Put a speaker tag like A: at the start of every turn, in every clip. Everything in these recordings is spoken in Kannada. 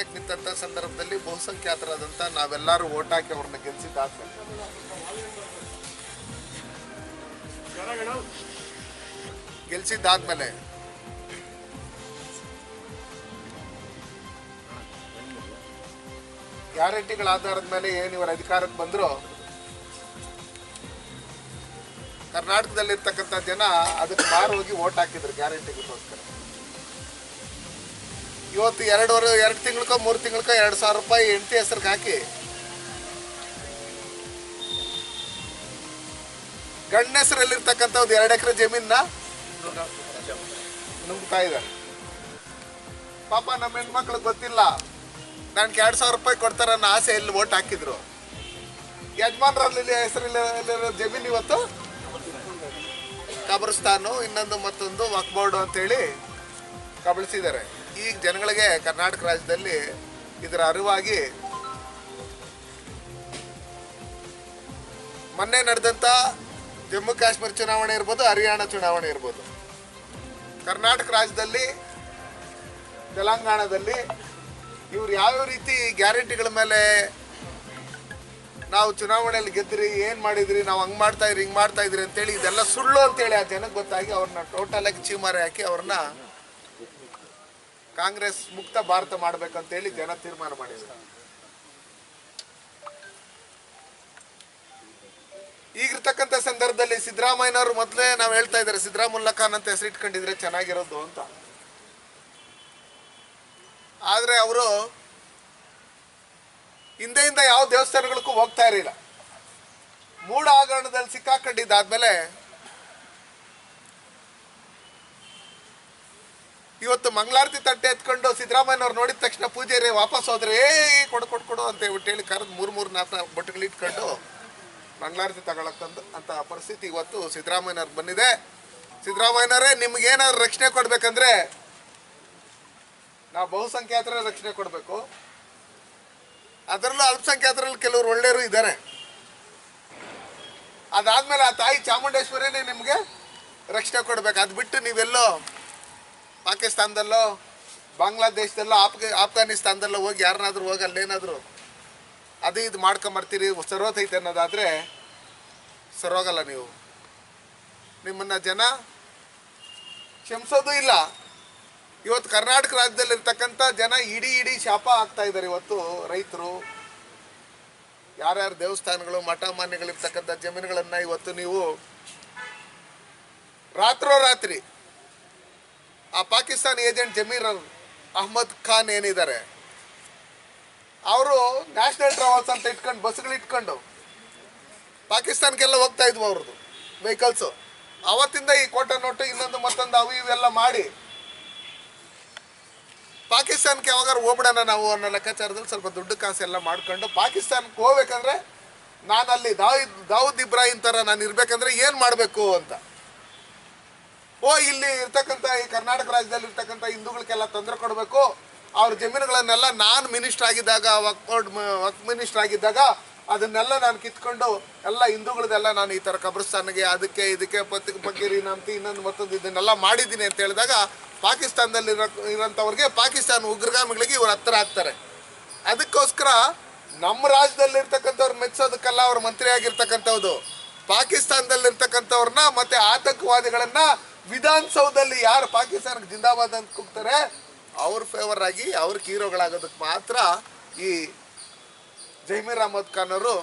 A: ಚುನಾವಣೆಗೆ ನಿಂತ ಸಂದರ್ಭದಲ್ಲಿ ಬಹುಸಂಖ್ಯಾತರಾದಂಥ ನಾವೆಲ್ಲರೂ ಓಟ್ ಹಾಕಿ ಅವ್ರನ್ನ ಗೆಲ್ಸಿದ್ದಾದ್ಮೇಲೆ ಗೆಲ್ಸಿದ್ದಾದ್ಮೇಲೆ ಗ್ಯಾರಂಟಿಗಳ ಆಧಾರದ ಮೇಲೆ ಏನು ಇವರ ಅಧಿಕಾರಕ್ಕೆ ಬಂದ್ರು? ಕರ್ನಾಟಕದಲ್ಲಿರ್ತಕ್ಕಂಥ ಜನ ಅದಕ್ಕೆ ಮಾರು ಹೋಗಿ ಓಟ್ ಹಾಕಿದ್ರು ಗ್ಯಾರಂಟಿಗೋಸ್ಕರ. ಇವತ್ತು ಎರಡುವರೆ, ಎರಡು ತಿಂಗಳಕ, ಮೂರು ತಿಂಗಳಕ, ಎರಡು ಸಾವಿರ ರೂಪಾಯಿ ಹೆಂಡತಿ ಹೆಸರು ಹಾಕಿ. ಗಂಡ ಹೆಸರಲ್ಲಿರ್ತಕ್ಕಂಥ ಒಂದು ಎರಡು ಎಕರೆ ಜಮೀನ ನುಂಗ್ತಾ ಇದ್ದಾರೆ. ಪಾಪ ನಮ್ಮ ಹೆಣ್ಮಕ್ಳಿಗೆ ಗೊತ್ತಿಲ್ಲ. ನನ್ಗೆ ಎರಡು ಸಾವಿರ ರೂಪಾಯಿ ಕೊಡ್ತಾರ ಅನ್ನೋ ಆಸೆ ಇಲ್ಲಿ ಓಟ್ ಹಾಕಿದ್ರು? ಯಜಮಾನ್ರಲ್ಲಿ ಹೆಸರಲ್ಲಿ ಜಮೀನು ಇವತ್ತು ಕಬ್ರಸ್ತಾನು, ಇನ್ನೊಂದು ಮತ್ತೊಂದು ವಕ್ ಬೋರ್ಡು ಅಂತೇಳಿ ಕಬಳಿಸಿದ್ದಾರೆ. ಈಗ ಜನಗಳಿಗೆ ಕರ್ನಾಟಕ ರಾಜ್ಯದಲ್ಲಿ ಇದರ ಅರಿವಾಗಿ ಮೊನ್ನೆ ನಡೆದಂಥ ಜಮ್ಮು ಕಾಶ್ಮೀರ ಚುನಾವಣೆ ಇರ್ಬೋದು, ಹರಿಯಾಣ ಚುನಾವಣೆ ಇರ್ಬೋದು. ಕರ್ನಾಟಕ ರಾಜ್ಯದಲ್ಲಿ, ತೆಲಂಗಾಣದಲ್ಲಿ ಇವ್ರು ಯಾವ್ಯಾವ ರೀತಿ ಗ್ಯಾರಂಟಿಗಳ ಮೇಲೆ ನಾವು ಚುನಾವಣೆಯಲ್ಲಿ ಗೆದ್ರಿ ಏನು ಮಾಡಿದ್ರಿ, ನಾವು ಹಂಗೆ ಮಾಡ್ತಾ ಇದ್ರಿ, ಹಿಂಗೆ ಮಾಡ್ತಾ ಇದ್ರಿ ಅಂತೇಳಿ ಇದೆಲ್ಲ ಸುಳ್ಳು ಅಂತೇಳಿ ಆ ಜನಕ್ಕೆ ಗೊತ್ತಾಗಿ ಅವ್ರನ್ನ ಟೋಟಲ್ ಆಗಿ ಚೀಮಾರಿ ಹಾಕಿ ಅವ್ರನ್ನ ಕಾಂಗ್ರೆಸ್ ಮುಕ್ತ ಭಾರತ ಮಾಡ್ಬೇಕಂತೇಳಿ ಜನ ತೀರ್ಮಾನ ಮಾಡಿದ್ದಾರೆ ಈಗಿರ್ತಕ್ಕಂಥ ಸಂದರ್ಭದಲ್ಲಿ ಸಿದ್ದರಾಮಯ್ಯನವರು ಮೊದಲೇ ನಾವು ಹೇಳ್ತಾ ಇದ್ದಾರೆ ಸಿದ್ದರಾಮುಲ್ಲಾ ಖಾನ್ ಅಂತ ಹೆಸರು ಇಟ್ಕೊಂಡಿದ್ರೆ ಚೆನ್ನಾಗಿರೋದು ಅಂತ. ಆದರೆ ಅವರು ಹಿಂದೆಯಿಂದ ಯಾವ ದೇವಸ್ಥಾನಗಳಿಗೂ ಹೋಗ್ತಾ ಇರಲಿಲ್ಲ. ಮೂಡ ಆಗರಣದಲ್ಲಿ ಸಿಕ್ಕಾಕೊಂಡಿದ್ದಾದ್ಮೇಲೆ ಇವತ್ತು ಮಂಗಳಾರತಿ ತಟ್ಟೆ ಎತ್ಕೊಂಡು ಸಿದ್ದರಾಮಯ್ಯನವ್ರು ನೋಡಿದ ತಕ್ಷಣ ಪೂಜಾರಿ ವಾಪಸ್ ಹೋದ್ರೆ, ಏ, ಕೊಡು ಕೊಡು ಕೊಡು ಅಂತ ಹೇಳ್ಬಿಟ್ಟು ಹೇಳಿ ಕರೆದು ಮೂರು ಮೂರು ನಾಲ್ಕು ನಾಲ್ಕು ಬಟ್ಟೆಗಳು ಇಟ್ಕೊಂಡು ಮಂಗಳಾರತಿ ತಗೊಳಕ್ಕಂತ ಅಂತ ಪರಿಸ್ಥಿತಿ ಇವತ್ತು ಸಿದ್ದರಾಮಯ್ಯನವ್ರು ಬಂದಿದೆ. ಸಿದ್ದರಾಮಯ್ಯನವರೇ ನಿಮ್ಗೇನಾದ್ರು ರಕ್ಷಣೆ ಕೊಡ್ಬೇಕಂದ್ರೆ ನಾವು ಬಹುಸಂಖ್ಯಾತರ ರಕ್ಷಣೆ ಕೊಡಬೇಕು. ಅದರಲ್ಲೂ ಅಲ್ಪಸಂಖ್ಯಾತರಲ್ಲಿ ಕೆಲವರು ಒಳ್ಳೆಯರು ಇದ್ದಾರೆ ಅದಾದ್ಮೇಲೆ ಆ ತಾಯಿ ಚಾಮುಂಡೇಶ್ವರಿನೇ ನಿಮಗೆ ರಕ್ಷಣೆ ಕೊಡ್ಬೇಕು. ಅದು ಬಿಟ್ಟು ನೀವೆಲ್ಲೋ ಪಾಕಿಸ್ತಾನದಲ್ಲೋ, ಬಾಂಗ್ಲಾದೇಶದಲ್ಲೋ ಆಫ್ ಆಫ್ಘಾನಿಸ್ತಾನದಲ್ಲೋ ಹೋಗಿ ಯಾರನ್ನಾದ್ರೂ ಹೋಗಿ ಅಲ್ಲೇನಾದರೂ ಅದು ಇದು ಮಾಡ್ಕೊಂಬರ್ತೀರಿ ಸರೋತೈತೆ ಅನ್ನೋದಾದರೆ ಸರೋಗಲ್ಲ ನೀವು. ನಿಮ್ಮನ್ನು ಜನ ಕ್ಷಮಿಸೋದು ಇಲ್ಲ. ಇವತ್ತು ಕರ್ನಾಟಕ ರಾಜ್ಯದಲ್ಲಿರ್ತಕ್ಕಂಥ ಜನ ಇಡೀ ಇಡೀ ಶಾಪ ಆಗ್ತಾ ಇದ್ದಾರೆ ಇವತ್ತು ರೈತರು. ಯಾರ್ಯಾರು ದೇವಸ್ಥಾನಗಳು ಮಠ ಮಾನ್ಯಗಳಿರ್ತಕ್ಕಂಥ ಜಮೀನುಗಳನ್ನು ಇವತ್ತು ನೀವು ರಾತ್ರೋರಾತ್ರಿ ಆ ಪಾಕಿಸ್ತಾನ್ ಏಜೆಂಟ್ ಜಮೀರ್ ಅಹ್ಮದ್ ಖಾನ್ ಏನಿದ್ದಾರೆ, ಅವರು ನ್ಯಾಷನಲ್ ಟ್ರಾವೆಲ್ಸ್ ಅಂತ ಇಟ್ಕೊಂಡು, ಬಸ್ಗಳು ಇಟ್ಕೊಂಡು ಪಾಕಿಸ್ತಾನಕ್ಕೆಲ್ಲ ಹೋಗ್ತಾ ಇದ್ವು ಅವ್ರದ್ದು ವೆಹಿಕಲ್ಸು ಅವತ್ತಿಂದ ಈ ಕೋಟೆ ನೋಟು ಇನ್ನೊಂದು ಮತ್ತೊಂದು ಅವು ಇವೆಲ್ಲ ಮಾಡಿ ಪಾಕಿಸ್ತಾನಕ್ಕೆ ಯಾವಾಗಾರು ಹೋಗ್ಬಿಡೋಣ ನಾವು ಅನ್ನೋ ಲೆಕ್ಕಾಚಾರದಲ್ಲಿ ಸ್ವಲ್ಪ ದುಡ್ಡು ಕಾಸು ಎಲ್ಲ ಮಾಡ್ಕೊಂಡು ಪಾಕಿಸ್ತಾನಕ್ಕೆ ಹೋಗ್ಬೇಕಂದ್ರೆ ನಾನು ಅಲ್ಲಿ ದಾವಿದ್, ದಾವೂದ್ ಇಬ್ರಾಹಿಂ ಥರ ನಾನು ಇರ್ಬೇಕಂದ್ರೆ ಏನು ಮಾಡಬೇಕು ಅಂತ. ಓ, ಇಲ್ಲಿ ಇರ್ತಕ್ಕಂಥ ಈ ಕರ್ನಾಟಕ ರಾಜ್ಯದಲ್ಲಿ ಇರ್ತಕ್ಕಂಥ ಹಿಂದೂಗಳಿಗೆಲ್ಲ ತೊಂದರೆ ಕೊಡಬೇಕು. ಅವ್ರ ಜಮೀನುಗಳನ್ನೆಲ್ಲ ನಾನು ಮಿನಿಸ್ಟರ್ ಆಗಿದ್ದಾಗ ವಕ್ ಬೋರ್ಡ್ ವಕ್ ಮಿನಿಸ್ಟರ್ ಆಗಿದ್ದಾಗ ಅದನ್ನೆಲ್ಲ ನಾನು ಕಿತ್ಕೊಂಡು ಎಲ್ಲ ಹಿಂದೂಗಳದೆಲ್ಲ ನಾನು ಈ ಥರ ಕಬ್ರಸ್ತಾನಿಗೆ ಅದಕ್ಕೆ ಇದಕ್ಕೆ ಪತ್ತಿಗೆ ಬಗ್ಗೆರಿ ನಂತಿ ಇನ್ನೊಂದು ಮತ್ತೊಂದು ಇದನ್ನೆಲ್ಲ ಮಾಡಿದ್ದೀನಿ ಅಂತ ಹೇಳಿದಾಗ ಪಾಕಿಸ್ತಾನದಲ್ಲಿ ಇರೋ, ಇರೋಂಥವ್ರಿಗೆ ಪಾಕಿಸ್ತಾನ ಉಗ್ರಗಾಮಿಗಳಿಗೆ ಇವ್ರು ಹತ್ತಿರ ಆಗ್ತಾರೆ ಅದಕ್ಕೋಸ್ಕರ ನಮ್ಮ ರಾಜ್ಯದಲ್ಲಿ ಇರ್ತಕ್ಕಂಥವ್ರು ಮೆಚ್ಚೋದಕ್ಕಲ್ಲ ಅವ್ರ ಮಂತ್ರಿ ಆಗಿರ್ತಕ್ಕಂಥವ್ದು ಪಾಕಿಸ್ತಾನದಲ್ಲಿರ್ತಕ್ಕಂಥವ್ರನ್ನ ಮತ್ತೆ ಆತಂಕವಾದಿಗಳನ್ನ ವಿಧಾನಸೌಧದಲ್ಲಿ ಯಾರು ಪಾಕಿಸ್ತಾನಕ್ಕೆ ಜಿಂದಾಬಾದ್ ಅಂತ ಕೂಗ್ತಾರೆ, ಅವ್ರ ಫೇವರ್ ಆಗಿ ಅವ್ರ ಹೀರೋಗಳಾಗೋದಕ್ಕೆ ಮಾತ್ರ ಈ ಜೈಮೀರ್ ಅಹಮದ್ ಖಾನ್ ಅವರು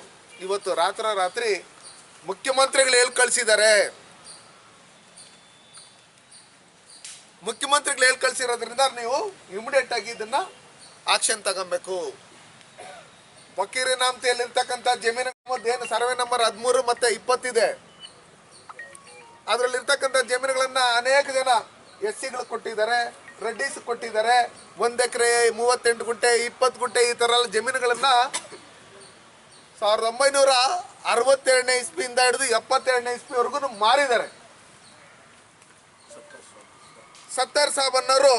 A: ಇವತ್ತು ರಾತ್ರೋರಾತ್ರಿ ಮುಖ್ಯಮಂತ್ರಿಗಳು ಹೇಳಿ ಕಳಿಸಿದ್ದಾರೆ? ಮುಖ್ಯಮಂತ್ರಿಗಳು ಹೇಳಿ ಕಳಿಸಿರೋದ್ರಿಂದ ನೀವು ಇಮಿಡಿಯೇಟ್ ಆಗಿ ಇದನ್ನ ಆಕ್ಷನ್ ತಗೊಬೇಕು. ಜಮೀನ್ ಅಹಮದ್ ಏನು ಸರ್ವೆ ನಂಬರ್ ಹದಿಮೂರು ಮತ್ತೆ ಇಪ್ಪತ್ತಿದೆ. ಅದರಲ್ಲಿ ಜಮೀನುಗಳನ್ನು ಅನೇಕ ಜನ ಎಸ್ ಸಿಗಳು ಕೊಟ್ಟಿದ್ದಾರೆ, ರೆಡ್ಡಿಸ್ ಕೊಟ್ಟಿದ್ದಾರೆ. ಒಂದು ಎಕರೆ ಮೂವತ್ತೆಂಟು ಗುಂಟೆ, ಇಪ್ಪತ್ತು ಗುಂಟೆ ಈ ಥರ ಎಲ್ಲ ಜಮೀನುಗಳನ್ನ ಸಾವಿರದ ಒಂಬೈನೂರ ಅರವತ್ತೆರಡನೇ ಇಸ್ವಿಯಿಂದ ಹಿಡಿದು ಎಪ್ಪತ್ತೆರಡನೇ ಇಸ್ವಿವರೆಗೂ ಮಾರಿದ್ದಾರೆ. ಸತ್ತಾರ್ ಸಾಬನ್ನವರು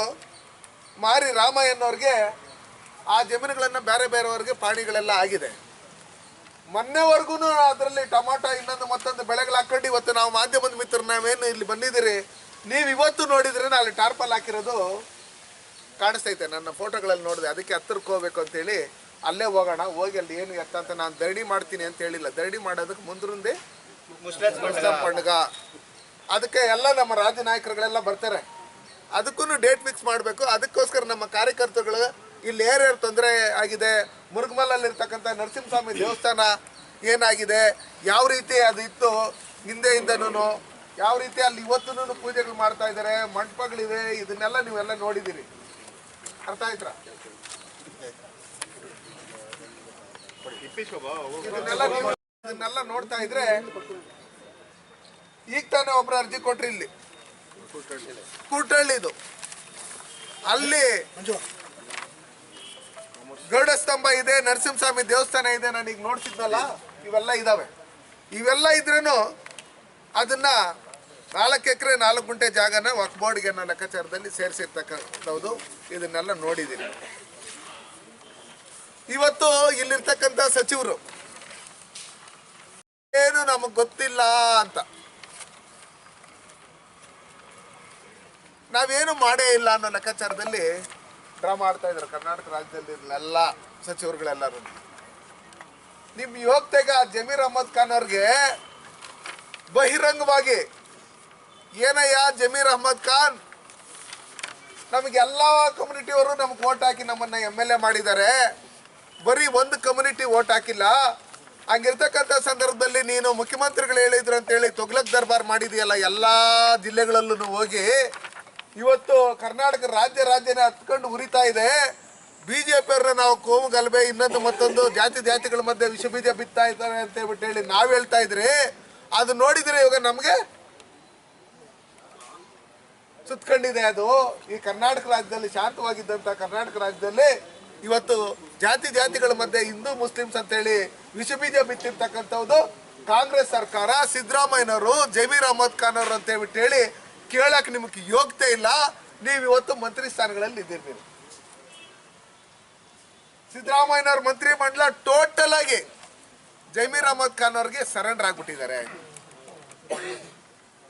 A: ಮಾರಿ ರಾಮಯ್ಯನವ್ರಿಗೆ ಆ ಜಮೀನುಗಳನ್ನು ಬೇರೆ ಬೇರೆಯವ್ರಿಗೆ ಪಾಣಿಗಳೆಲ್ಲ ಆಗಿದೆ. ಮೊನ್ನೆವರೆಗೂ ಅದರಲ್ಲಿ ಟೊಮಾಟೊ ಇನ್ನೊಂದು ಮತ್ತೊಂದು ಬೆಳೆಗಳು ಹಾಕೊಂಡು ಇವತ್ತು ನಾವು ಮಾಧ್ಯಮದ ಮಿತ್ರ ನಾವೇನು ಇಲ್ಲಿ ಬಂದಿದ್ದೀರಿ? ನೀವು ಇವತ್ತು ನೋಡಿದ್ರೆ ಅಲ್ಲಿ ಟಾರ್ಪಲ್ ಹಾಕಿರೋದು ಕಾಣಿಸ್ತೈತೆ ನನ್ನ ಫೋಟೋಗಳಲ್ಲಿ ನೋಡಿದೆ. ಅದಕ್ಕೆ ಹತ್ತಿರಕ್ಕೆ ಹೋಗ್ಬೇಕು ಅಂತೇಳಿ ಅಲ್ಲೇ ಹೋಗೋಣ. ಹೋಗಿ ಅಲ್ಲಿ ಏನು ಎತ್ತ ಅಂತ ನಾನು ಧರಣಿ ಮಾಡ್ತೀನಿ ಅಂತ ಹೇಳಿಲ್ಲ. ಧರಣಿ ಮಾಡೋದಕ್ಕೆ ಮುಂದ್ರಂದೆ ಪಂಡಗ. ಅದಕ್ಕೆ ಎಲ್ಲ ನಮ್ಮ ರಾಜ್ಯ ನಾಯಕರುಗಳೆಲ್ಲ ಬರ್ತಾರೆ. ಅದಕ್ಕೂ ಡೇಟ್ ಫಿಕ್ಸ್ ಮಾಡಬೇಕು. ಅದಕ್ಕೋಸ್ಕರ ನಮ್ಮ ಕಾರ್ಯಕರ್ತರುಗಳು ಇಲ್ಲಿ ಯಾರ್ಯಾರು ತೊಂದರೆ ಆಗಿದೆ. ಮುರುಗಮಲ್ಲಲ್ಲಿ ಇರ್ತಕ್ಕಂಥ ನರಸಿಂಹಸ್ವಾಮಿ ದೇವಸ್ಥಾನ ಏನಾಗಿದೆ? ಯಾವ ರೀತಿ ಅದು ಇತ್ತು? ಹಿಂದೆಯಿಂದನೂ ಯಾವ ರೀತಿ ಅಲ್ಲಿ ಇವತ್ತೂ ಪೂಜೆಗಳು ಮಾಡ್ತಾ ಇದ್ದಾರೆ? ಮಂಟಪಗಳಿವೆ. ಇದನ್ನೆಲ್ಲ ನೀವೆಲ್ಲ ನೋಡಿದ್ದೀರಿ. ಅರ್ಥ ಆಯ್ತಾ? ಇದನ್ನೆಲ್ಲ ನೋಡ್ತಾ ಇದ್ರೆ ಈಗ ತಾನೇ ಒಬ್ರು ಅರ್ಜಿ ಕೊಟ್ರಿ ಇಲ್ಲಿ. ಕೂಟಳ್ಳಿದು. ಅಲ್ಲಿ ಗರುಡ ಸ್ತಂಭ ಇದೆ, ನರಸಿಂಹಸ್ವಾಮಿ ದೇವಸ್ಥಾನ ಇದೆ, ನಾನು ಈಗ ನೋಡ್ತಿದ್ನಲ್ಲ, ಇವೆಲ್ಲ ಇದಾವೆ. ಇವೆಲ್ಲ ಇದ್ರೂ ಅದನ್ನ ನಾಲ್ಕು ಎಕರೆ, ನಾಲ್ಕು ಗುಂಟೆ ಜಾಗನ ವಕ್ ಬೋರ್ಡ್ಗೆ ಅನ್ನೋ ಲೆಕ್ಕಾಚಾರದಲ್ಲಿ ಸೇರಿಸಿರ್ತಕ್ಕಂಥದ್ದು. ಇದನ್ನೆಲ್ಲ ನೋಡಿದ್ದೀನಿ. ಇವತ್ತು ಇಲ್ಲಿರ್ತಕ್ಕಂಥ ಸಚಿವರು, ಏನು ನಮಗೆ ಗೊತ್ತಿಲ್ಲ ಅಂತ. ನಾವೇನು ಮಾಡೇ ಇಲ್ಲ ಅನ್ನೋ ಲೆಕ್ಕಾಚಾರದಲ್ಲಿ ಡ್ರಾಮಾ ಮಾಡ್ತಾ ಇದ್ದಾರೆ. ಕರ್ನಾಟಕ ರಾಜ್ಯದಲ್ಲಿ ಎಲ್ಲ ಸಚಿವರುಗಳೆಲ್ಲರೂ. ನಿಮ್ಮ ಯೋಗ್ತೆಗ ಜಮೀರ್ ಅಹಮದ್ ಖಾನ್ ಅವ್ರಿಗೆ ಬಹಿರಂಗವಾಗಿ, ಏನಯ್ಯ ಜಮೀರ್ ಅಹಮದ್ ಖಾನ್? ನಮಗೆಲ್ಲ ಕಮ್ಯುನಿಟಿಯವರು ನಮ್ಗೆ ಓಟ್ ಹಾಕಿ ನಮ್ಮನ್ನ ಎಂ ಎಲ್ ಎ ಮಾಡಿದ್ದಾರೆ. ಬರೀ ಒಂದು ಕಮ್ಯುನಿಟಿ ಓಟ್ ಹಾಕಿಲ್ಲ. ಹಂಗಿರ್ತಕ್ಕಂಥ ಸಂದರ್ಭದಲ್ಲಿ ನೀನು ಮುಖ್ಯಮಂತ್ರಿಗಳು ಹೇಳಿದ್ರು ಅಂತೇಳಿ ತೊಗಲಕ್ ದರ್ಬಾರ್ ಮಾಡಿದೆಯಲ್ಲ, ಎಲ್ಲ ಜಿಲ್ಲೆಗಳಲ್ಲೂ ಹೋಗಿ ಇವತ್ತು ಕರ್ನಾಟಕ ರಾಜ್ಯ ರಾಜ್ಯನೇ ಹತ್ಕೊಂಡು ಉರಿತಾ ಇದೆ. ಬಿಜೆಪಿ ಅವ್ರನ್ನ ನಾವು ಕೋಮು ಗಲಭೆ, ಇನ್ನೊಂದು ಮತ್ತೊಂದು ಜಾತಿ ಜಾತಿಗಳ ಮಧ್ಯೆ ವಿಷ ಬೀಜ ಬಿತ್ತಾ ಇದ್ದಾರೆ ಅಂತ ಹೇಳ್ಬಿಟ್ಟು ಹೇಳಿ ನಾವು ಹೇಳ್ತಾ ಇದ್ರಿ, ಅದು ನೋಡಿದ್ರೆ ಇವಾಗ ನಮಗೆ ಸುತ್ಕೊಂಡಿದೆ ಅದು. ಈ ಕರ್ನಾಟಕ ರಾಜ್ಯದಲ್ಲಿ ಶಾಂತವಾಗಿದ್ದಂಥ ಕರ್ನಾಟಕ ರಾಜ್ಯದಲ್ಲಿ ಇವತ್ತು ಜಾತಿ ಜಾತಿಗಳ ಮಧ್ಯೆ ಹಿಂದೂ ಮುಸ್ಲಿಮ್ಸ್ ಅಂತೇಳಿ ವಿಷ ಬೀಜ ಬಿತ್ತಿರ್ತಕ್ಕಂಥದ್ದು ಕಾಂಗ್ರೆಸ್ ಸರ್ಕಾರ. ಸಿದ್ದರಾಮಯ್ಯನವರು ಜಮೀರ್ ಅಹಮದ್ ಖಾನ್ ಅವರು ಅಂತ ಹೇಳ್ಬಿಟ್ಟು ಹೇಳಿ ಕೇಳಕ್ ನಿಮಗೆ ಯೋಗ್ಯತೆ ಇಲ್ಲ. ನೀವು ಇವತ್ತು ಮಂತ್ರಿ ಸ್ಥಾನಗಳಲ್ಲಿ ಇದ್ದೀರಿ ನೀವು. ಸಿದ್ದರಾಮಯ್ಯನವ್ರ ಮಂತ್ರಿ ಮಂಡಲ ಟೋಟಲ್ ಆಗಿ ಜಮೀರ್ ಅಹಮದ್ ಖಾನ್ ಅವ್ರಿಗೆ ಸರೆಂಡರ್ ಆಗ್ಬಿಟ್ಟಿದ್ದಾರೆ.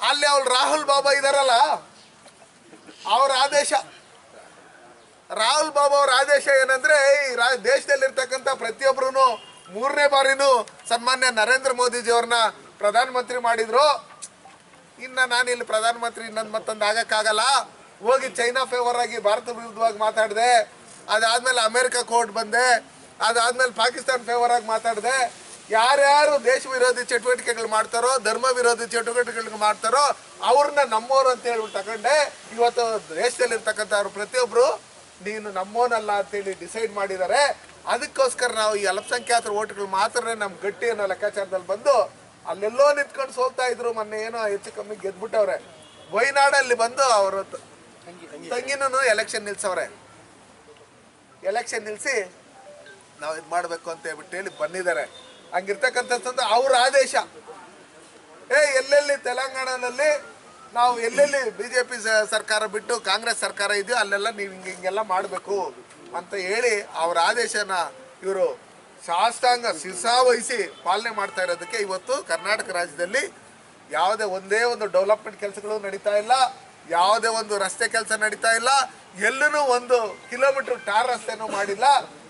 A: ಅಲ್ಲಿ ಅವ್ರು ರಾಹುಲ್ ಬಾಬಾ ಇದಾರಲ್ಲ, ಅವ್ರ ಆದೇಶ. ರಾಹುಲ್ ಬಾಬಾ ಅವ್ರ ಆದೇಶ ಏನಂದ್ರೆ ಈ ದೇಶದಲ್ಲಿರ್ತಕ್ಕಂಥ ಪ್ರತಿಯೊಬ್ಬರು ಮೂರನೇ ಬಾರಿನೂ ಸನ್ಮಾನ್ಯ ನರೇಂದ್ರ ಮೋದಿಜಿ ಅವ್ರನ್ನ ಪ್ರಧಾನಮಂತ್ರಿ ಮಾಡಿದ್ರು. ಇನ್ನ ನಾನು ಇಲ್ಲಿ ಪ್ರಧಾನಮಂತ್ರಿ ಇನ್ನೊಂದು ಮತ್ತೊಂದು ಆಗಕ್ಕಾಗಲ್ಲ. ಹೋಗಿ ಚೈನಾ ಫೇವರ್ ಆಗಿ ಭಾರತ ವಿರುದ್ಧವಾಗಿ ಮಾತಾಡಿದೆ. ಅದಾದ್ಮೇಲೆ ಅಮೆರಿಕ ಕೋರ್ಟ್ ಬಂದೆ. ಅದಾದ್ಮೇಲೆ ಪಾಕಿಸ್ತಾನ ಫೇವರ್ ಆಗಿ ಮಾತಾಡಿದೆ. ಯಾರ್ಯಾರು ದೇಶ ವಿರೋಧಿ ಚಟುವಟಿಕೆಗಳು ಮಾಡ್ತಾರೋ, ಧರ್ಮ ವಿರೋಧಿ ಚಟುವಟಿಕೆಗಳು ಮಾಡ್ತಾರೋ, ಅವ್ರನ್ನ ನಮ್ಮೋರು ಅಂತ ಹೇಳ್ಬಿಟ್ಟು ತಗೊಂಡೆ. ಇವತ್ತು ದೇಶದಲ್ಲಿರ್ತಕ್ಕಂಥವ್ರು ಪ್ರತಿಯೊಬ್ಬರು ನೀನು ನಮ್ಮೋನಲ್ಲ ಅಂತೇಳಿ ಡಿಸೈಡ್ ಮಾಡಿದ್ದಾರೆ. ಅದಕ್ಕೋಸ್ಕರ ನಾವು ಈ ಅಲ್ಪಸಂಖ್ಯಾತರ ಓಟ್ಗಳು ಮಾತ್ರ ನಮ್ಮ ಗಟ್ಟಿ ಅನ್ನೋ ಲೆಕ್ಕಾಚಾರದಲ್ಲಿ ಬಂದು ಅಲ್ಲೆಲ್ಲೋ ನಿಂತ್ಕೊಂಡು ಸೋಲ್ತಾ ಇದ್ರು, ಮೊನ್ನೆ ಏನೋ ಹೆಚ್ಚು ಕಮ್ಮಿ ಗೆದ್ಬಿಟ್ಟವ್ರೆ. ವೈನಾಡಲ್ಲಿ ಬಂದು ಅವರು ತಂಗಿನೂ ಎಲೆಕ್ಷನ್ ನಿಲ್ಸವ್ರೆ. ಎಲೆಕ್ಷನ್ ನಿಲ್ಲಿಸಿ ನಾವು ಇದು ಮಾಡಬೇಕು ಅಂತ ಹೇಳ್ಬಿಟ್ಟು ಹೇಳಿ ಬಂದಿದ್ದಾರೆ. ಹಂಗಿರ್ತಕ್ಕಂಥದ್ದು ಅವ್ರ ಆದೇಶ. ಏ, ಎಲ್ಲೆಲ್ಲಿ ತೆಲಂಗಾಣದಲ್ಲಿ ನಾವು ಎಲ್ಲೆಲ್ಲಿ ಬಿ ಜೆ ಪಿ ಸರ್ಕಾರ ಬಿಟ್ಟು ಕಾಂಗ್ರೆಸ್ ಸರ್ಕಾರ ಇದೆಯೋ ಅಲ್ಲೆಲ್ಲ ನೀವು ಹಿಂಗೆ ಹಿಂಗೆಲ್ಲ ಮಾಡಬೇಕು ಅಂತ ಹೇಳಿ ಅವ್ರ ಆದೇಶನ ಇವರು ಶಾಸ್ತ್ರಾಂಗ ವಹಿಸಿ ಪಾಲನೆ ಮಾಡ್ತಾ ಇರೋದಕ್ಕೆ ಇವತ್ತು ಕರ್ನಾಟಕ ರಾಜ್ಯದಲ್ಲಿ ಯಾವುದೇ ಒಂದೇ ಒಂದು ಡೆವಲಪ್ಮೆಂಟ್ ಕೆಲಸಗಳು ನಡೀತಾ ಇಲ್ಲ, ಯಾವುದೇ ಒಂದು ರಸ್ತೆ ಕೆಲಸ ನಡೀತಾ ಇಲ್ಲ ಎಲ್ಲೂ ಒಂದು ಕಿಲೋಮೀಟರ್ ಟಾರ್ ರಸ್ತೆನೂ ಮಾಡಿಲ್ಲ.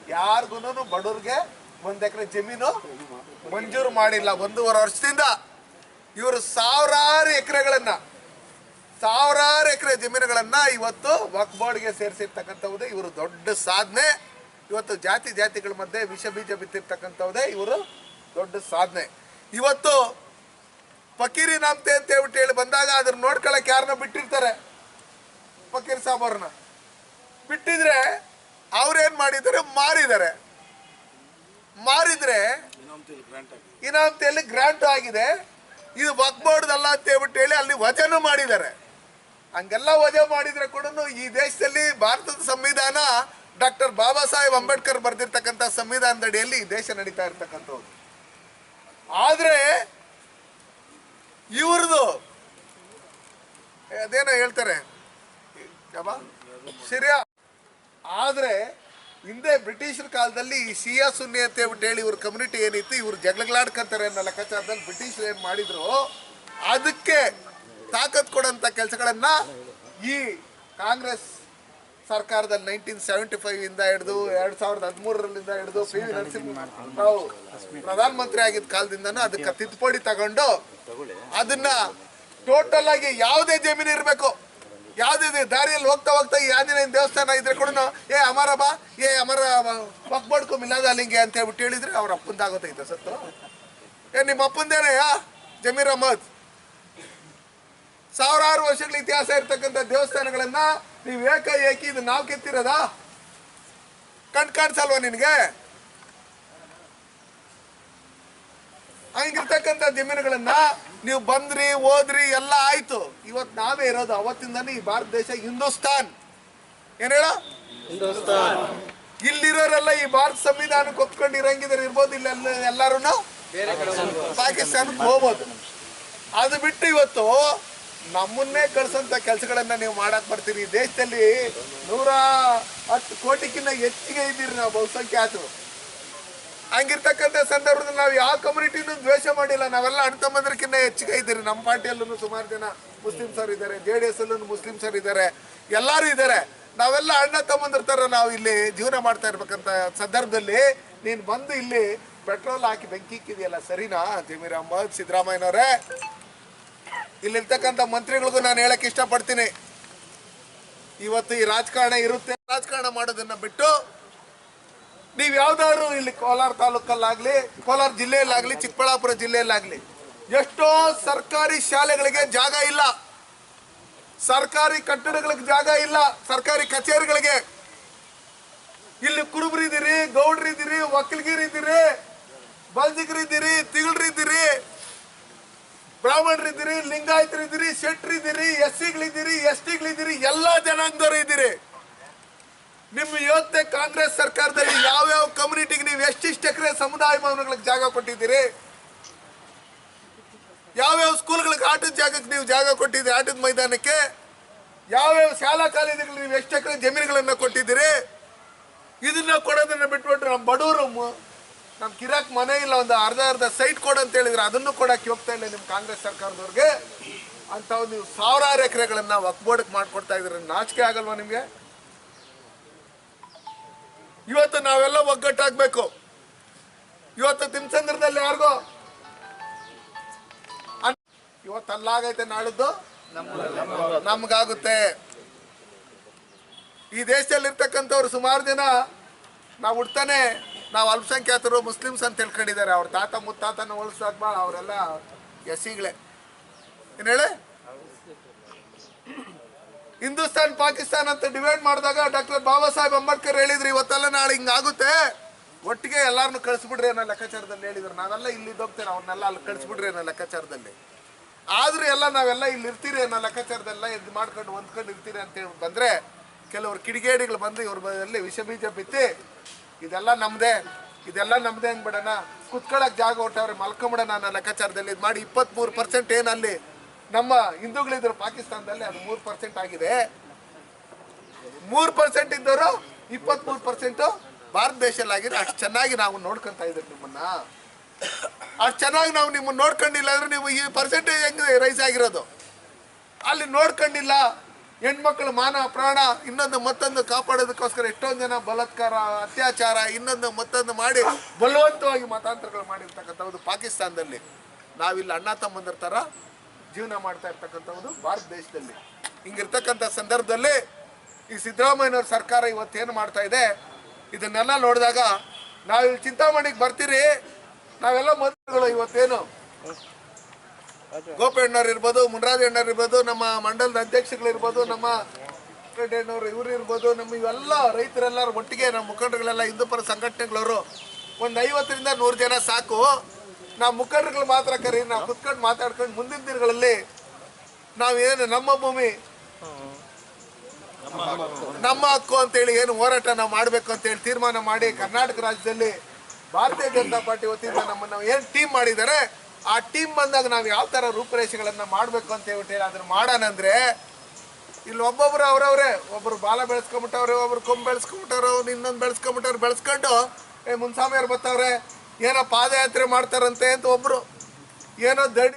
A: ಯಾರಿಗೂ ಬಡವ್ರಿಗೆ ಒಂದು ಎಕರೆ ಜಮೀನು ಮಂಜೂರು ಮಾಡಿಲ್ಲ. ಒಂದೂವರೆ ವರ್ಷದಿಂದ ಇವರು ಸಾವಿರಾರು ಎಕರೆಗಳನ್ನು, ಸಾವಿರಾರು ಎಕರೆ ಜಮೀನುಗಳನ್ನು ಇವತ್ತು ವಕ್ ಬೋರ್ಡ್ಗೆ ಇವರು ದೊಡ್ಡ ಸಾಧನೆ. ಇವತ್ತು ಜಾತಿ ಜಾತಿಗಳ ಮಧ್ಯೆ ವಿಷ ಬೀಜ ಬಿತ್ತಿರ್ತಕ್ಕಂಥವ್ದೇ ಇವರು ದೊಡ್ಡ ಸಾಧನೆ. ಇವತ್ತು ಫಕೀರಿ ನಾಮ್ತೆ ಅಂತ ಹೇಳ್ಬಿಟ್ಟು ಹೇಳಿ ಬಂದಾಗ ಅದ್ರ ನೋಡ್ಕೊಳಕ್ ಯಾರನ್ನ ಬಿಟ್ಟಿರ್ತಾರೆ? ಫಕೀರ್ ಸಾಬ್ ಅವ್ರನ್ನ. ಬಿಟ್ಟಿದ್ರೆ ಅವ್ರೇನ್ ಮಾಡಿದ್ದಾರೆ? ಮಾರಿದ್ದಾರೆ. ಮಾರಿದ್ರೆ ಇನಾಮ್ತಿಯಲ್ಲಿ ಗ್ರಾಂಟ್ ಆಗಿದೆ. ಇದು ವಕ್ ಬೋರ್ಡ್ದಲ್ಲ ಅಂತ ಹೇಳ್ಬಿಟ್ಟು ಹೇಳಿ ಅಲ್ಲಿ ವಜನೂ ಮಾಡಿದ್ದಾರೆ. ಹಂಗೆಲ್ಲ ವಜಾ ಮಾಡಿದ್ರೆ ಕೂಡ ಈ ದೇಶದಲ್ಲಿ ಭಾರತದ ಸಂವಿಧಾನ ಡಾಕ್ಟರ್ ಬಾಬಾ ಸಾಹೇಬ್ ಅಂಬೇಡ್ಕರ್ ಬರೆದಿರ್ತಕ್ಕಂಥ ಸಂವಿಧಾನದಡಿಯಲ್ಲಿ ದೇಶ ನಡೀತಾ ಇರ್ತಕ್ಕಂಥದ್ದು ಆದರೆ ಇವ್ರದ್ದು ಅದೇನೋ ಹೇಳ್ತಾರೆ? ಸಿರಿಯಾ ಆದ್ರೆ, ಹಿಂದೆ ಬ್ರಿಟಿಷರ ಕಾಲದಲ್ಲಿ ಈ ಸಿಯಾ ಸುನ್ನಿ ಅಂತ ಹೇಳಿ ಇವ್ರ ಕಮ್ಯುನಿಟಿ ಏನಿತ್ತು, ಇವ್ರು ಜಗಳಗಳಾಡ್ಕೊಂತಾರೆ ಅನ್ನೋ ಲೆಕ್ಕಾಚಾರದಲ್ಲಿ ಬ್ರಿಟಿಷರು ಏನು ಮಾಡಿದ್ರು, ಅದಕ್ಕೆ ತಾಕತ್ ಕೊಡೋಂಥ ಕೆಲಸಗಳನ್ನ ಈ ಕಾಂಗ್ರೆಸ್ ಸರ್ಕಾರದಲ್ಲಿ ನೈನ್ಟೀನ್ ಸೆವೆಂಟಿ ಫೈವ್ ಇಂದ ಹಿಡಿದು ಎರಡ್ ಸಾವಿರದ ಹದಿಮೂರರಿಂದ ಹಿಡಿದು ಪಿ ವಿ ನರಸಿಂಹರಾವ್ ಪ್ರಧಾನಮಂತ್ರಿ ಆಗಿದ್ದ ಕಾಲದಿಂದನೂ ಅದಕ್ಕೆ ತಿದ್ದುಪಡಿ ತಗೊಂಡು ಅದನ್ನ ಟೋಟಲ್ ಆಗಿ ಯಾವುದೇ ಜಮೀನು ಇರಬೇಕು. ಯಾವುದೇ ದಾರಿಯಲ್ಲಿ ಹೋಗ್ತಾ ಹೋಗ್ತಾ ಈ ಆಂಜನೇಯನ ದೇವಸ್ಥಾನ ಇದ್ರೆ ಕೂಡ ಏ ಅಮರ ಬಾ ಏ ಅಮರ ಒಕ್ಬಡ್ಕೊ ಮಿಲಾದ ಅಲ್ಲಿಂಗೆ ಅಂತ ಹೇಳ್ಬಿಟ್ಟು ಹೇಳಿದ್ರೆ ಅವ್ರ ಅಪ್ಪಂದಾಗೋತೈತೆ ಸತ್ತು. ಏ ನಿಮ್ಮ ಅಪ್ಪಂದೇನೆ ಜಮೀರ್ ಅಹಮದ್? ಸಾವಿರಾರು ವರ್ಷಗಳ ಇತಿಹಾಸ ಇರ್ತಕ್ಕಂಥ ದೇವಸ್ಥಾನಗಳನ್ನ ನೀವು ಏಕ ಏಕಿ ಇದು ನಾವು ಕೆತ್ತಿರೋದ? ಕಣ್ ಕಾಣಿಸಲ್ವಾ ನಿನಗೆ? ಹಂಗಿರ್ತಕ್ಕಂಥ ಜಮೀನುಗಳನ್ನ ನೀವು ಬಂದ್ರಿ ಹೋದ್ರಿ ಎಲ್ಲ ಆಯ್ತು. ಇವತ್ತು ನಾವೇ ಇರೋದು ಅವತ್ತಿಂದಾನೇ ಈ ಭಾರತ ದೇಶ ಹಿಂದೂಸ್ತಾನ್. ಏನ್ ಹೇಳ? ಇಲ್ಲಿರೋರೆಲ್ಲ ಈ ಭಾರತ ಸಂವಿಧಾನಕ್ಕೆ ಒಪ್ಕೊಂಡು ಇರಂಗಿದ್ರೆ ಇರ್ಬೋದು ಇಲ್ಲ ಎಲ್ಲರೂ ಪಾಕಿಸ್ತಾನಕ್ಕೆ ಹೋಗ್ಬೋದು. ಅದು ಬಿಟ್ಟು ಇವತ್ತು ನಮ್ಮನ್ನೇ ಕಳ್ಸಂತ ಕೆಲಸಗಳನ್ನ ನೀವು ಮಾಡಕ್ ಬರ್ತೀರಿ. ದೇಶದಲ್ಲಿ ನೂರ ಹತ್ತು ಕೋಟಿಗಿನ್ನ ಹೆಚ್ಚಿಗೆ ಇದ್ದೀರಿ ನಾವು ಬಹುಸಂಖ್ಯಾತರು. ಹಂಗಿರ್ತಕ್ಕಂಥ ಸಂದರ್ಭದಲ್ಲಿ ನಾವು ಯಾವ ಕಮ್ಯುನಿಟಿನೂ ದ್ವೇಷ ಮಾಡಿಲ್ಲ. ನಾವೆಲ್ಲ ಅಣ್ಣ ತಮ್ಮಂದ್ರಕ್ಕಿಂತ ಹೆಚ್ಚಿಗೆ ಇದ್ದೀರಿ. ನಮ್ಮ ಪಾರ್ಟಿಯಲ್ಲೂ ಸುಮಾರು ಜನ ಮುಸ್ಲಿಮ್ಸರು ಇದ್ದಾರೆ. ಜೆ ಡಿ ಎಸ್ ಅಲ್ಲೂ ಮುಸ್ಲಿಮ್ಸರು ಇದ್ದಾರೆ. ಎಲ್ಲರೂ ಇದ್ದಾರೆ. ನಾವೆಲ್ಲ ಅಣ್ಣ ತಮ್ಮಂದ್ರ ಥರ ನಾವು ಇಲ್ಲಿ ಜೀವನ ಮಾಡ್ತಾ ಇರ್ಬೇಕಂತ ಸಂದರ್ಭದಲ್ಲಿ ನೀನು ಬಂದು ಇಲ್ಲಿ ಪೆಟ್ರೋಲ್ ಹಾಕಿ ಬೆಂಕಿ ಇಕ್ಕಿದೆಯಲ್ಲ, ಸರಿನಾ? ಜಮೀರ್ ಅಹಮದ್ ಸಿದ್ದರಾಮಯ್ಯನವರೇ? ಇಲ್ಲಿರ್ತಕ್ಕಂಥ ಮಂತ್ರಿಗಳಿಗೂ ನಾನು ಹೇಳಕ್ ಇಷ್ಟಪಡ್ತೀನಿ. ಇವತ್ತು ಈ ರಾಜಕಾರಣ ಇರುತ್ತೆ. ರಾಜಕಾರಣ ಮಾಡೋದನ್ನ ಬಿಟ್ಟು ನೀವು ಯಾವ್ದಾದ್ರು ಇಲ್ಲಿ ಕೋಲಾರ ತಾಲೂಕಲ್ಲಾಗ್ಲಿ, ಕೋಲಾರ ಜಿಲ್ಲೆಯಲ್ಲಾಗ್ಲಿ, ಚಿಕ್ಕಬಳ್ಳಾಪುರ ಜಿಲ್ಲೆಯಲ್ಲಾಗ್ಲಿ, ಎಷ್ಟೋ ಸರ್ಕಾರಿ ಶಾಲೆಗಳಿಗೆ ಜಾಗ ಇಲ್ಲ. ಸರ್ಕಾರಿ ಕಟ್ಟಡಗಳಿಗೆ ಜಾಗ ಇಲ್ಲ. ಸರ್ಕಾರಿ ಕಚೇರಿಗಳಿಗೆ. ಇಲ್ಲಿ ಕುರುಬರಿದ್ದೀರಿ, ಗೌಡ್ರಿದ್ದೀರಿ, ವಕೀಲ್ಗಿರಿದ್ದೀರಿ ಬಲ್ದಿಗರಿದ್ದೀರಿ ತಿಗಳರಿದ್ದೀರಿ ಬ್ರಾಹ್ಮಣರಿದ್ದೀರಿ, ಲಿಂಗಾಯತರಿದ್ದೀರಿ, ಶೆಟ್ರಿದ್ದೀರಿ ಎಸ್ ಸಿಗಳಿದ್ದೀರಿ ಎಸ್ ಟಿಗಳಿದ್ದೀರಿ ಎಲ್ಲ ಜನಾಂಗದವರು ಇದ್ದೀರಿ. ನಿಮ್ಮ ಯೋಚನೆ ಕಾಂಗ್ರೆಸ್ ಸರ್ಕಾರದಲ್ಲಿ ಯಾವ್ಯಾವ ಕಮ್ಯುನಿಟಿಗೆ ನೀವು ಎಷ್ಟಿಷ್ಟು ಎಕರೆ ಸಮುದಾಯ ಭವನಗಳಿಗೆ ಜಾಗ ಕೊಟ್ಟಿದ್ದೀರಿ? ಯಾವ್ಯಾವ ಸ್ಕೂಲ್ಗಳಿಗೆ ಆಟದ ಜಾಗಕ್ಕೆ ನೀವು ಜಾಗ ಕೊಟ್ಟಿದ್ದೀರಿ ಆಟದ ಮೈದಾನಕ್ಕೆ? ಯಾವ್ಯಾವ ಶಾಲಾ ಕಾಲೇಜುಗಳಿಗೆ ನೀವು ಎಷ್ಟು ಎಕರೆ ಜಮೀನುಗಳನ್ನು ಕೊಟ್ಟಿದ್ದೀರಿ? ಇದನ್ನ ಕೊಡೋದನ್ನ ಬಿಟ್ಬಿಟ್ರೆ ನಮ್ಮ ಬಡವರು ನಮ್ಮ ಕಿರಾಕ್ ಮನೆ ಇಲ್ಲ, ಒಂದು ಅರ್ಧ ಅರ್ಧ ಸೈಟ್ ಕೊಡು ಅಂತ ಹೇಳಿದ್ರೆ ಅದನ್ನು ಕೊಡಕ್ಕೆ ಹೋಗ್ತಾ ಇಲ್ಲ ನಿಮ್ಮ ಕಾಂಗ್ರೆಸ್ ಸರ್ಕಾರದವ್ರಿಗೆ? ಅಂತ ನೀವು ಸಾವಿರಾರು ಎಕರೆಗಳನ್ನ ಒಕ್ಬೋಡಕ್ ಮಾಡ್ಕೊಡ್ತಾ ಇದ್ರೆ ನಾಚಿಕೆ ಆಗಲ್ವಾ ನಿಮಗೆ? ಇವತ್ತು ನಾವೆಲ್ಲ ಒಗ್ಗಟ್ಟಾಗಬೇಕು. ಇವತ್ತು ತಿಮ್ಸಂದ್ರದಲ್ಲಿ ಯಾರಿಗೋ? ಇವತ್ತು ಅಲ್ಲಾಗೈತೆ ನಾಳಿದ್ದು? ನಮ್ಗಾಗುತ್ತೆ. ಈ ದೇಶದಲ್ಲಿ ಇರ್ತಕ್ಕಂಥವ್ರು ಸುಮಾರು ಜನ ನಾವು ಹುಡ್ತಾನೆ ನಾವು ಅಲ್ಪಸಂಖ್ಯಾತರು ಮುಸ್ಲಿಮ್ಸ್ ಅಂತ ತಿಳ್ಕೊಂಡಿದ್ದಾರೆ. ಅವ್ರ ತಾತ, ಮುತ್ತಾತನ ಹೋಲಿಸ್ದಾಗ ಭಾಳ ಅವರೆಲ್ಲ ಎಸ್ಸಿಗಳೇ. ಏನು ಹೇಳಿ? ಹಿಂದೂಸ್ತಾನ್, ಪಾಕಿಸ್ತಾನ್ ಅಂತ ಡಿವೈಡ್ ಮಾಡಿದಾಗ ಡಾಕ್ಟರ್ ಬಾಬಾ ಸಾಹೇಬ್ ಅಂಬೇಡ್ಕರ್ ಹೇಳಿದ್ರು, ಇವತ್ತೆಲ್ಲ ನಾಳೆ ಹಿಂಗಾಗುತ್ತೆ. ಒಟ್ಟಿಗೆ ಎಲ್ಲಾರನ್ನು ಕಳಿಸ್ಬಿಡ್ರಿ ಅನ್ನೋ ಲೆಕ್ಕಾಚಾರದಲ್ಲಿ ಹೇಳಿದ್ರು. ನಾವೆಲ್ಲ ಇಲ್ಲಿ ಹೋಗ್ತೇನೆ ಅವ್ರನ್ನೆಲ್ಲ ಅಲ್ಲಿ ಕಳಿಸ್ಬಿಡ್ರಿ ಅನ್ನೋ ಲೆಕ್ಕಾಚಾರದಲ್ಲಿ. ಆದ್ರೂ ಎಲ್ಲ ನಾವೆಲ್ಲ ಇಲ್ಲಿ ಇರ್ತೀರಿ ಅನ್ನೋ ಲೆಕ್ಕಾಚಾರದೆಲ್ಲ ಇದು ಮಾಡ್ಕೊಂಡು ಹೊಂದ್ಕೊಂಡು ಇರ್ತೀರಿ ಅಂತ ಹೇಳಿ ಬಂದ್ರೆ, ಕೆಲವರು ಕಿಡಿಗೇಡಿಗಳು ಬಂದು ಇವ್ರ ಬದಲಲ್ಲಿ ವಿಷ ಬೀಜ ಬಿತ್ತಿ ಇದೆಲ್ಲ ನಮ್ದೇ ಇದೆಲ್ಲ ನಮ್ದೇ ಬಿಡೋಣ ಕುತ್ಕೊಳ್ಳೋಕೆ ಜಾಗ ಹೊಟ್ಟವ್ರೆ ಮಲ್ಕೊಂಬಿಡೋಣ ಅನ್ನೋ ಲೆಕ್ಕಾಚಾರದಲ್ಲಿ. ಇದು ಮಾಡಿ ಇಪ್ಪತ್ಮೂರು ಪರ್ಸೆಂಟ್ ಏನಲ್ಲಿ. ನಮ್ಮ ಹಿಂದೂಗಳಿದ್ರು ಪಾಕಿಸ್ತಾನದಲ್ಲಿ ಅದು ಮೂರು ಪರ್ಸೆಂಟ್ ಆಗಿದೆ. ಮೂರು ಪರ್ಸೆಂಟ್ ಇದ್ದವರು ಇಪ್ಪತ್ಮೂರು ಪರ್ಸೆಂಟು ಭಾರತ ದೇಶದಲ್ಲಿ ಆಗಿದೆ ಅಷ್ಟು ಚೆನ್ನಾಗಿ ನಾವು ನೋಡ್ಕೊಂತ ಇದ್ದೀವಿ ನಿಮ್ಮನ್ನ. ಅಷ್ಟು ಚೆನ್ನಾಗಿ ನಾವು ನಿಮ್ಮನ್ನ ನೋಡ್ಕೊಂಡಿಲ್ಲ ಅಂದ್ರೆ ನೀವು ಈ ಪರ್ಸೆಂಟೇಜ್ ಹೆಂಗೆ ರೈಸ್ ಆಗಿರೋದು? ಅಲ್ಲಿ ನೋಡ್ಕೊಂಡಿಲ್ಲ. ಹೆಣ್ಮಕ್ಳು ಮಾನ, ಪ್ರಾಣ, ಇನ್ನೊಂದು ಮತ್ತೊಂದು ಕಾಪಾಡೋದಕ್ಕೋಸ್ಕರ ಎಷ್ಟೊಂದು ಜನ ಬಲತ್ಕಾರ, ಅತ್ಯಾಚಾರ, ಇನ್ನೊಂದು ಮತ್ತೊಂದು ಮಾಡಿ ಬಲವಂತವಾಗಿ ಮತಾಂತರಗಳು ಮಾಡಿರ್ತಕ್ಕಂಥದ್ದು ಪಾಕಿಸ್ತಾನದಲ್ಲಿ. ನಾವಿಲ್ಲಿ ಅಣ್ಣ, ತಮ್ಮಂದ್ರ ಥರ ಜೀವನ ಮಾಡ್ತಾ ಇರ್ತಕ್ಕಂಥದ್ದು ಭಾರತ ದೇಶದಲ್ಲಿ. ಹಿಂಗಿರ್ತಕ್ಕಂಥ ಸಂದರ್ಭದಲ್ಲಿ ಈ ಸಿದ್ದರಾಮಯ್ಯನವ್ರ ಸರ್ಕಾರ ಇವತ್ತೇನು ಮಾಡ್ತಾ ಇದೆ, ಇದನ್ನೆಲ್ಲ ನೋಡಿದಾಗ ನಾವಿಲ್ಲಿ ಚಿಂತಾಮಣಿಗೆ ಬರ್ತೀರಿ, ನಾವೆಲ್ಲ ಮಂತ್ರಿಗಳು ಇವತ್ತೇನು? ಗೋಪಣ್ಣವ್ರು ಇರ್ಬೋದು ಮುನ್ರಾಜ್ ಅಣ್ಣವ್ರು ಇರ್ಬೋದು, ನಮ್ಮ ಮಂಡಲದ ಅಧ್ಯಕ್ಷಗಳಿರ್ಬೋದು ನಮ್ಮ ಅಣ್ಣವ್ರು ಇವ್ರು ಇರ್ಬೋದು, ನಮ್ಮ ಇವೆಲ್ಲ ರೈತರೆಲ್ಲರೂ ಒಟ್ಟಿಗೆ ನಮ್ಮ ಮುಖಂಡರುಗಳೆಲ್ಲ ಹಿಂದೂಪರ ಸಂಘಟನೆಗಳವರು ಒಂದು ಐವತ್ತರಿಂದ ನೂರು ಜನ ಸಾಕು. ನಾವು ಮುಖಂಡರುಗಳು ಮಾತ್ರ ಕರಿ, ನಾವು ಕುತ್ಕೊಂಡು ಮಾತಾಡ್ಕೊಂಡು ಮುಂದಿನ ದಿನಗಳಲ್ಲಿ ಏನು ನಮ್ಮ ಭೂಮಿ, ನಮ್ಮ ಹಕ್ಕು ಅಂತೇಳಿ ಏನು ಹೋರಾಟ ನಾವು ಮಾಡಬೇಕು ಅಂತೇಳಿ ತೀರ್ಮಾನ ಮಾಡಿ ಕರ್ನಾಟಕ ರಾಜ್ಯದಲ್ಲಿ ಭಾರತೀಯ ಜನತಾ ಪಾರ್ಟಿ ವತಿಯಿಂದ ನಮ್ಮನ್ನು ಏನು ಟೀಮ್ ಮಾಡಿದ್ದಾರೆ ಆ ಟೀಮ್ ಬಂದಾಗ ನಾವು ಯಾವ ಥರ ರೂಪುರೇಷೆಗಳನ್ನು ಮಾಡಬೇಕು ಅಂತ ಹೇಳ್ಬಿಟ್ಟು ಅದನ್ನು ಮಾಡೋಣ ಅಂದರೆ, ಇಲ್ಲಿ ಒಬ್ಬೊಬ್ರು ಅವ್ರವ್ರೆ ಒಬ್ಬರು ಬಾಲ ಬೆಳೆಸ್ಕೊಂಬಿಟ್ಟವ್ರೆ, ಒಬ್ರು ಕೊಂಬ್ ಬೆಳೆಸ್ಕೊಂಬಿಟ್ಟವ್ರು ಇನ್ನೊಂದು ಬೆಳೆಸ್ಕೊಂಬಿಟ್ಟವ್ರು ಬೆಳೆಸ್ಕೊಂಡು, ಏ ಮುನ್ಸಾಮಿಯವ್ರು ಬರ್ತಾವ್ರೆ, ಏನೋ ಪಾದಯಾತ್ರೆ ಮಾಡ್ತಾರಂತೆ ಅಂತ ಒಬ್ಬರು ಏನೋ ದಡಿ